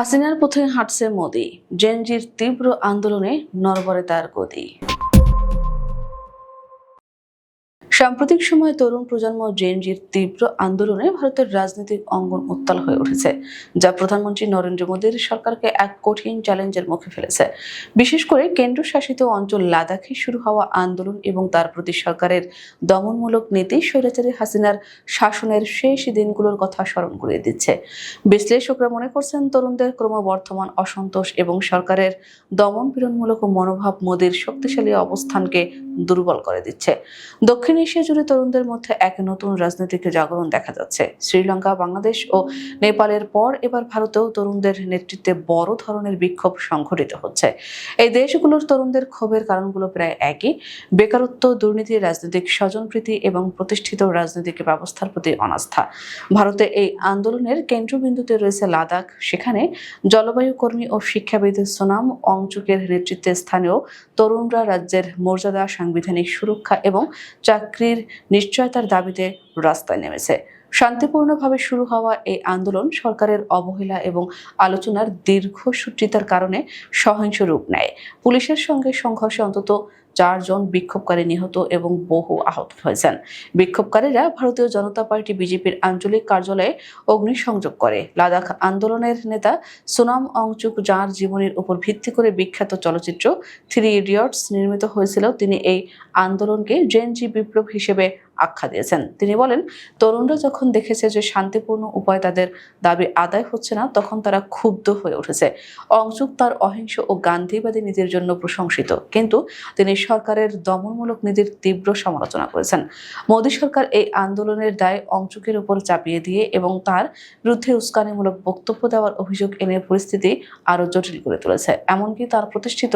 হাসিনার পথে হাঁটছে মোদি। জেনজির তীব্র আন্দোলনে নরবরে তার গতি। সাম্প্রতিক সময়ে তরুণ প্রজন্ম জেনজির তীব্র আন্দোলনে ভারতের রাজনৈতিক অঙ্গন উত্তাল হয়ে উঠেছে, যা প্রধানমন্ত্রী নরেন্দ্র মোদীর সরকারকে এক কঠিন চ্যালেঞ্জের মুখে ফেলেছে। বিশেষ করে কেন্দ্রশাসিত অঞ্চল লাদাখে শুরু হওয়া আন্দোলন এবং তার প্রতি সরকারের দমনমূলক নীতি স্বৈরাচারী হাসিনার শাসনের শেষ দিনগুলোর কথা স্মরণ করিয়ে দিচ্ছে। বিশ্লেষকরা মনে করছেন তরুণদের ক্রমবর্ধমান অসন্তোষ এবং সরকারের দমন পীড়নমূলক মনোভাব মোদীর শক্তিশালী অবস্থানকে দুর্বল করে দিচ্ছে। দক্ষিণ এশিয়া জুড়ে তরুণদের মধ্যে এক নতুন রাজনৈতিক জাগরণ দেখা যাচ্ছে। শ্রীলঙ্কা, বাংলাদেশ ও নেপালের পর এবার ভারতেও তরুণদের নেতৃত্বে বড় ধরনের বিক্ষোভ সংঘটিত হচ্ছে। এই দেশগুলোর তরুণদের ক্ষোভের কারণগুলো প্রায় একই। বেকারত্ব, দুর্নীতি, রাজনৈতিক স্বজনপ্রীতি এবং প্রতিষ্ঠিত রাজনৈতিক ব্যবস্থার প্রতি অনাস্থা। ভারতে এই আন্দোলনের কেন্দ্রবিন্দুতে রয়েছে লাদাখ। সেখানে জলবায়ু কর্মী ও শিক্ষাবিদ সোনাম অংচুকের নেতৃত্বে স্থানীয় তরুণরা রাজ্যের মর্যাদা, সাংবিধানিক সুরক্ষা এবং চাকরির নিশ্চয়তার দাবিতে রাস্তায় নেমেছে। শান্তিপূর্ণভাবে শুরু হওয়া এই আন্দোলন সরকারের অবহেলা এবং আলোচনার দীর্ঘসূত্রিতার কারণে সহিংস রূপ নেয়। পুলিশের সঙ্গে সংঘর্ষে অন্তত চারজন বিক্ষোভকারী নিহত এবং বহু আহত হয়েছেন। বিক্ষোভকারীরা ভারতীয় জনতা পার্টি বিজেপির আঞ্চলিক কার্যালয়ে অগ্নিসংযোগ করে। লাদাখ আন্দোলনের নেতা সুনাম অংচুক যাঁর জীবনের উপর ভিত্তি করে বিখ্যাত চলচ্চিত্র থ্রি ইডিয়টস নির্মিত হয়েছিল, তিনি এই আন্দোলনকে জেনজি বিপ্লব হিসেবে আখ্যা দিয়েছেন। তিনি বলেন, তরুণরা যখন দেখেছে যে শান্তিপূর্ণ উপায় তাদের দাবি আদায় হচ্ছে না, তখন তারা ক্ষুব্ধ হয়ে উঠেছে। অংশুক তার অহিংস ও গান্ধীবাদী নীতির জন্য প্রশংসিত। কিন্তু তিনি সরকারের দমনমূলক নীতির তীব্র সমালোচনা করেছেন। মোদী সরকার এই আন্দোলনের দায় অংশুকের উপর চাপিয়ে দিয়ে এবং তার বিরুদ্ধে উস্কানিমূলক বক্তব্য দেওয়ার অভিযোগ এনে পরিস্থিতি আরও জটিল করে তুলেছে। এমনকি তার প্রতিষ্ঠিত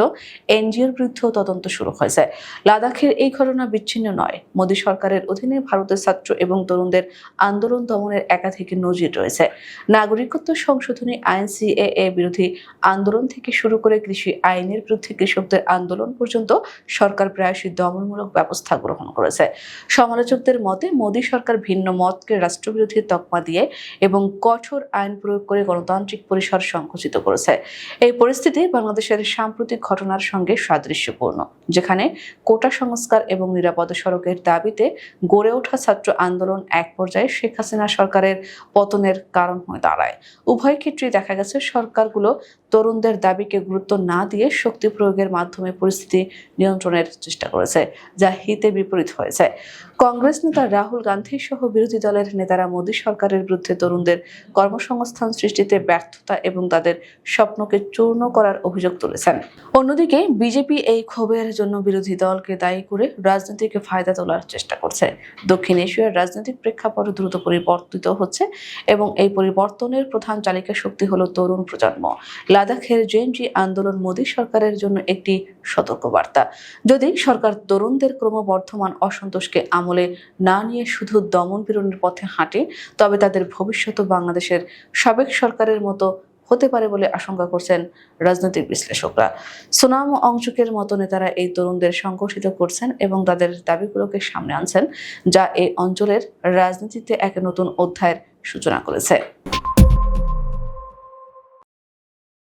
এনজিওর বিরুদ্ধেও তদন্ত শুরু হয়েছে। লাদাখের এই ঘটনা বিচ্ছিন্ন নয়। মোদী সরকারের অধীনে ভারতের ছাত্র এবং তরুণদের আন্দোলন দমনের একাধিক নজির রয়েছে। নাগরিকত্ব সংশোধনী আইন সিএএ বিরোধী আন্দোলন থেকে শুরু করে কৃষি আইনের বিরুদ্ধে কৃষকদের আন্দোলন পর্যন্ত সরকার প্রায়শই দমনমূলক ব্যবস্থা গ্রহণ করেছে। সমালোচকদের মতে, মোদী সরকার ভিন্ন মতকে রাষ্ট্রবিরোধী তকমা দিয়ে এবং কঠোর আইন প্রয়োগ করে গণতান্ত্রিক পরিসর সংকুচিত করেছে। এই পরিস্থিতি বাংলাদেশের সাম্প্রতিক ঘটনার সঙ্গে সাদৃশ্যপূর্ণ, যেখানে কোটা সংস্কার এবং নিরাপদ সড়কের দাবিতে গড়ে ওঠা ছাত্র আন্দোলন এক পর্যায়ে শেখ হাসিনা সরকারের পতনের কারণ হয়ে দাঁড়ায়। উভয় ক্ষেত্রেই দেখা গেছে সরকারগুলো তরুণদের দাবিকে গুরুত্ব না দিয়ে শক্তি প্রয়োগের মাধ্যমে পরিস্থিতি নিয়ন্ত্রণের চেষ্টা করেছে, যা হিতে বিপরীত হয়েছে। কংগ্রেস নেতা রাহুল গান্ধী সহ বিরোধী দলের নেতারা মোদী সরকারের বিরুদ্ধে তরুণদের কর্মসংস্থান সৃষ্টিতে ব্যর্থতা এবং তাদের স্বপ্নকে চূর্ণ করার অভিযোগ তুলেছেন। অন্যদিকে বিজেপি এই ক্ষোভের জন্য বিরোধী দলকে দায়ী করে রাজনৈতিক ফায়দা তোলার চেষ্টা করছে। দক্ষিণ এশিয়ার রাজনৈতিক প্রেক্ষাপট দ্রুত পরিবর্তিত হচ্ছে এবং এই পরিবর্তনের প্রধান চালিকা শক্তি হলো তরুণ প্রজন্ম। লাদাখের জেএনজি আন্দোলন মোদী সরকারের জন্য একটি সতর্কবার্তা। যদি সরকার তরুণদের ক্রমবর্ধমান অসন্তোষকে আমলে না নিয়ে শুধু দমন পীড়নের পথে হাঁটে, তবে তাদের ভবিষ্যৎ বাংলাদেশের সাবেক সরকারের মতো হতে পারে বলে আশঙ্কা করছেন রাজনৈতিক বিশ্লেষকরা। সুনাম অংশকের মতো নেতারা এই তরুণদের সংঘর্ষিত করছেন এবং তাদের দাবিগুলোকে সামনে আনছেন, যা এই অঞ্চলের রাজনীতিতে এক নতুন অধ্যায়ের সূচনা করেছে।